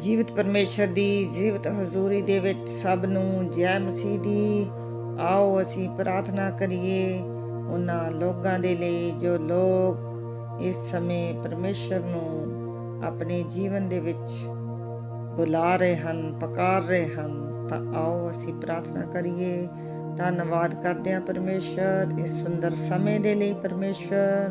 ਜੀਵਤ ਪਰਮੇਸ਼ਰ ਦੀ, ਜੀਵਤ ਹਜ਼ੂਰੀ ਦੇ ਵਿੱਚ ਸਭ ਨੂੰ ਜੈ ਮਸੀਹ ਦੀ, ਆਓ ਅਸੀਂ ਪ੍ਰਾਰਥਨਾ ਕਰੀਏ ਉਹਨਾਂ ਲੋਕਾਂ ਦੇ ਲਈ ਜੋ ਲੋਕ ਇਸ ਸਮੇਂ ਪਰਮੇਸ਼ਰ ਨੂੰ ਆਪਣੇ ਜੀਵਨ ਦੇ ਵਿੱਚ ਬੁਲਾ ਰਹੇ ਹਨ, ਪੁਕਾਰ ਰਹੇ ਹਨ, ਤਾਂ ਆਓ ਅਸੀਂ ਪ੍ਰਾਰਥਨਾ ਕਰੀਏ। ਧੰਨਵਾਦ ਕਰਦੇ ਹਾਂ ਪਰਮੇਸ਼ਰ ਇਸ ਸੁੰਦਰ ਸਮੇਂ ਦੇ ਲਈ ਪਰਮੇਸ਼ਰ।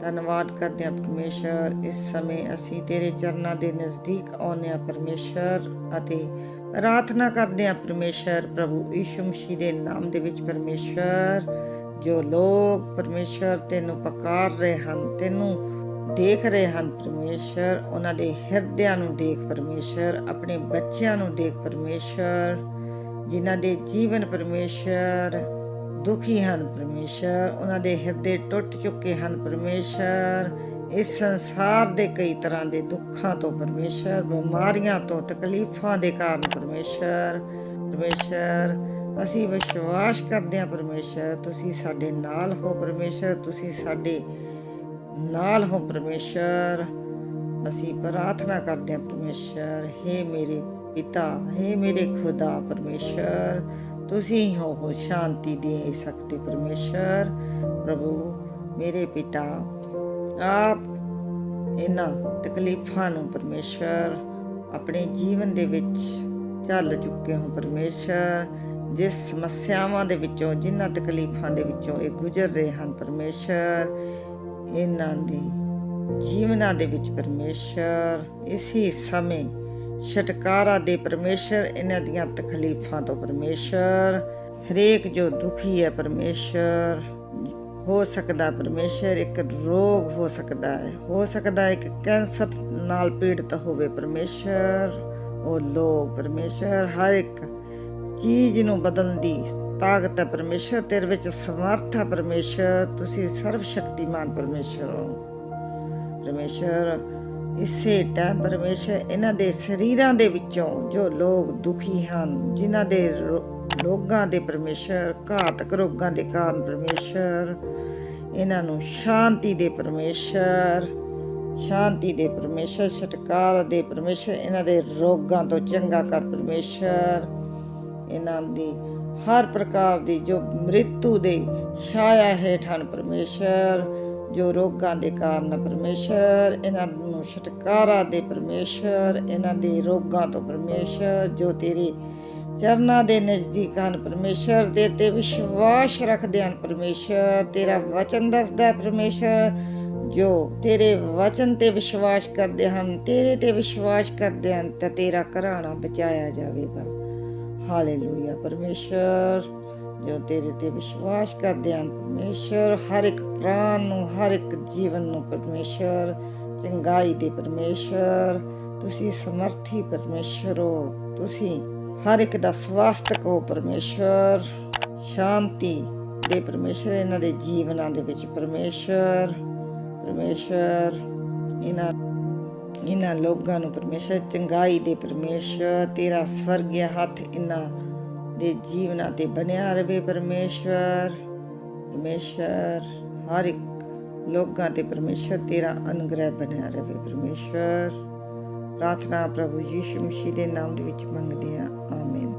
ਧੰਨਵਾਦ ਕਰਦੇ ਹਾਂ ਪਰਮੇਸ਼ਰ। ਇਸ ਸਮੇਂ ਅਸੀਂ ਤੇਰੇ ਚਰਨਾਂ ਦੇ ਨਜ਼ਦੀਕ ਆਉਂਦੇ ਹਾਂ ਪਰਮੇਸ਼ਰ ਅਤੇ ਪ੍ਰਾਰਥਨਾ ਕਰਦੇ ਹਾਂ ਪਰਮੇਸ਼ਰ, ਪ੍ਰਭੂ ਯਿਸੂ ਮਸੀਹ ਦੇ ਨਾਮ ਦੇ ਵਿੱਚ ਪਰਮੇਸ਼ਰ, ਜੋ ਲੋਕ ਪਰਮੇਸ਼ਰ ਤੈਨੂੰ ਪੁਕਾਰ ਰਹੇ ਹਨ, ਤੈਨੂੰ ਦੇਖ ਰਹੇ ਹਨ ਪਰਮੇਸ਼ਰ, ਉਹਨਾਂ ਦੇ ਹਿਰਦਿਆਂ ਨੂੰ ਦੇਖ ਪਰਮੇਸ਼ਰ, ਆਪਣੇ ਬੱਚਿਆਂ ਨੂੰ ਦੇਖ ਪਰਮੇਸ਼ਰ, ਜਿਨ੍ਹਾਂ ਦੇ ਜੀਵਨ ਪਰਮੇਸ਼ਰ ਦੁਖੀ ਹਨ ਪਰਮੇਸ਼ਰ, ਉਹਨਾਂ ਦੇ ਹਿਰਦੇ ਟੁੱਟ ਚੁੱਕੇ ਹਨ ਪਰਮੇਸ਼ਰ। ਇਸ ਸੰਸਾਰ ਦੇ ਕਈ ਤਰ੍ਹਾਂ ਦੇ ਦੁੱਖਾਂ ਤੋਂ ਪਰਮੇਸ਼ਰ, ਬਿਮਾਰੀਆਂ ਤੋਂ, ਤਕਲੀਫਾਂ ਦੇ ਕਾਰਨ ਪਰਮੇਸ਼ਰ। ਪਰਮੇਸ਼ਰ, ਅਸੀਂ ਵਿਸ਼ਵਾਸ ਕਰਦੇ ਹਾਂ ਪਰਮੇਸ਼ਰ, ਤੁਸੀਂ ਸਾਡੇ ਨਾਲ ਹੋ ਪਰਮੇਸ਼ਰ, ਤੁਸੀਂ ਸਾਡੇ ਨਾਲ ਹੋ ਪਰਮੇਸ਼ਰ। ਅਸੀਂ ਪ੍ਰਾਰਥਨਾ ਕਰਦੇ ਹਾਂ ਪਰਮੇਸ਼ਰ हे ਮੇਰੇ ਪਿਤਾ हे ਮੇਰੇ ਖੁਦਾ ਪਰਮੇਸ਼ਰ। ਤੁਸੀਂ ਹੋ ਸ਼ਾਂਤੀ ਦੇ ਸਕਦੇ ਪਰਮੇਸ਼ਰ, ਪ੍ਰਭੂ, ਮੇਰੇ ਪਿਤਾ। ਆਪ ਇਹਨਾਂ ਤਕਲੀਫਾਂ ਨੂੰ ਪਰਮੇਸ਼ਰ ਆਪਣੇ ਜੀਵਨ ਦੇ ਵਿੱਚ ਚੱਲ ਚੁੱਕੇ ਹੋ ਪਰਮੇਸ਼ਰ। ਜਿਸ ਸਮੱਸਿਆਵਾਂ ਦੇ ਵਿੱਚੋਂ, ਜਿਨ੍ਹਾਂ ਤਕਲੀਫਾਂ ਦੇ ਵਿੱਚੋਂ ਇਹ ਗੁਜ਼ਰ ਰਹੇ ਹਨ ਪਰਮੇਸ਼ਰ, ਇਹਨਾਂ ਦੀ ਜੀਵਨਾਂ ਦੇ ਵਿੱਚ ਪਰਮੇਸ਼ਰ, ਇਸੇ ਸਮੇਂ ਛਟਕਾਰਾ ਦੇ ਪਰਮੇਸ਼ਰ, ਇਹਨਾਂ ਦੀਆਂ ਤਕਲੀਫਾਂ ਤੋਂ ਪਰਮੇਸ਼ਰ। ਹਰੇਕ ਜੋ ਦੁਖੀ ਹੈ ਪਰਮੇਸ਼ਰ, ਹੋ ਸਕਦਾ ਪਰਮੇਸ਼ਰ ਇੱਕ ਰੋਗ ਹੋ ਸਕਦਾ ਹੈ। ਹੋ ਸਕਦਾ ਹੈ ਕਿ ਕੈਂਸਰ ਨਾਲ ਪੀੜਤ ਹੋਵੇ ਪਰਮੇਸ਼ਰ। ਉਹ ਲੋਕ ਪਰਮੇਸ਼ਰ, ਹਰ ਇੱਕ ਚੀਜ਼ ਨੂੰ ਬਦਲਣ ਦੀ ਤਾਕਤ ਹੈ ਪਰਮੇਸ਼ਰ, ਤੇਰੇ ਵਿੱਚ ਸਮਰੱਥ ਹੈ ਪਰਮੇਸ਼ਰ। ਤੁਸੀਂ ਸਰਵ ਸ਼ਕਤੀਮਾਨ ਪਰਮੇਸ਼ਰ ਹੋ। ਪਰਮੇਸ਼ਰ ਇਸੇ ਟਾਈਮ ਪਰਮੇਸ਼ਰ ਇਹਨਾਂ ਦੇ ਸਰੀਰਾਂ ਦੇ ਵਿੱਚੋਂ ਜੋ ਲੋਕ ਦੁਖੀ ਹਨ, ਜਿਨ੍ਹਾਂ ਦੇ ਰੋ- ਰੋਗਾਂ ਦੇ ਪਰਮੇਸ਼ਰ, ਘਾਤਕ ਰੋਗਾਂ ਦੇ ਕਾਰਨ ਪਰਮੇਸ਼ਰ, ਇਹਨਾਂ ਨੂੰ ਸ਼ਾਂਤੀ ਦੇ ਪਰਮੇਸ਼ਰ, ਸ਼ਾਂਤੀ ਦੇ ਪਰਮੇਸ਼ਰ ਛਟਕਾਰ ਦੇ ਪਰਮੇਸ਼ਰ, ਇਹਨਾਂ ਦੇ ਰੋਗਾਂ ਤੋਂ ਚੰਗਾ ਕਰ ਪਰਮੇਸ਼ਰ, ਇਹਨਾਂ ਦੀ ਹਰ ਪ੍ਰਕਾਰ ਦੀ ਜੋ ਮ੍ਰਿਤੂ ਦੇ ਛਾਇਆ ਹੇਠ ਹਨ ਪਰਮੇਸ਼ਰ ਜੋ ਰੋਗਾਂ ਦੇ ਕਾਰਨ ਪਰਮੇਸ਼ਰ, ਇਹਨਾਂ ਨੂੰ ਛੁਟਕਾਰਾ ਦੇ ਪਰਮੇਸ਼ਰ, ਇਹਨਾਂ ਦੇ ਰੋਗਾਂ ਤੋਂ ਪਰਮੇਸ਼ਰ, ਜੋ ਤੇਰੇ ਚਰਨਾਂ ਦੇ ਨਜ਼ਦੀਕ ਹਨ ਪਰਮੇਸ਼ਰ, ਦੇ ਤੇ ਵਿਸ਼ਵਾਸ ਰੱਖਦੇ ਹਨ ਪਰਮੇਸ਼ਰ, ਤੇਰਾ ਵਚਨ ਦੱਸਦਾ ਹੈ ਪਰਮੇਸ਼ਰ, ਜੋ ਤੇਰੇ ਵਚਨ ਤੇ ਵਿਸ਼ਵਾਸ ਕਰਦੇ ਹਨ, ਤੇਰੇ ਤੇ ਵਿਸ਼ਵਾਸ ਕਰਦੇ ਹਨ, ਤਾਂ ਤੇਰਾ ਘਰਾਣਾ ਬਚਾਇਆ ਜਾਵੇਗਾ। ਹਾਲੇਲੂਇਆ। ਪਰਮੇਸ਼ਰ ਜੋ ਤੇਰੇ ਤੇ ਵਿਸ਼ਵਾਸ ਕਰਦੇ ਹਨ ਪਰਮੇਸ਼ਰ ਹਰ ਇੱਕ ਪ੍ਰਾਣ ਨੂੰ, ਹਰ ਇੱਕ ਜੀਵਨ ਨੂੰ ਪਰਮੇਸ਼ਰ ਚੰਗਾਈ ਦੇ ਪਰਮੇਸ਼ਰ ਤੁਸੀਂ ਸਮਰਥੀ ਪਰਮੇਸ਼ਰ ਹੋ, ਤੁਸੀਂ ਹਰ ਇੱਕ ਦਾ ਸਵਾਸਤਕ ਹੋ ਪਰਮੇਸ਼ਰ ਸ਼ਾਂਤੀ ਦੇ ਪਰਮੇਸ਼ਰ ਇਹਨਾਂ ਦੇ ਜੀਵਨਾਂ ਦੇ ਵਿੱਚ ਪਰਮੇਸ਼ਰ ਪਰਮੇਸ਼ਰ ਇਹਨਾਂ ਇਹਨਾਂ ਲੋਕਾਂ ਨੂੰ ਪਰਮੇਸ਼ਰ ਚੰਗਾਈ ਦੇ ਪਰਮੇਸ਼ਰ ਤੇਰਾ ਸਵਰਗੀ ਹੱਥ ਇਹਨਾਂ ਦੇ ਜੀਵਨਾਂ ਤੇ ਬਣਿਆ ਰਵੇ ਪਰਮੇਸ਼ਰ ਪਰਮੇਸ਼ਰ ਹਰ ਇੱਕ ਲੋਕਾਂ ਤੇ ਪਰਮੇਸ਼ਰ ਤੇਰਾ ਅਨੁਗ੍ਰਹਿ ਬਣਿਆ ਰਵੇ ਪਰਮੇਸ਼ਵਰ। ਪ੍ਰਾਰਥਨਾ ਪ੍ਰਭੂ ਯੀਸ਼ੂ ਮਸੀਹ ਦੇ ਨਾਮ ਦੇ ਵਿੱਚ ਮੰਗਦੇ ਆ ਆਮੀਨ।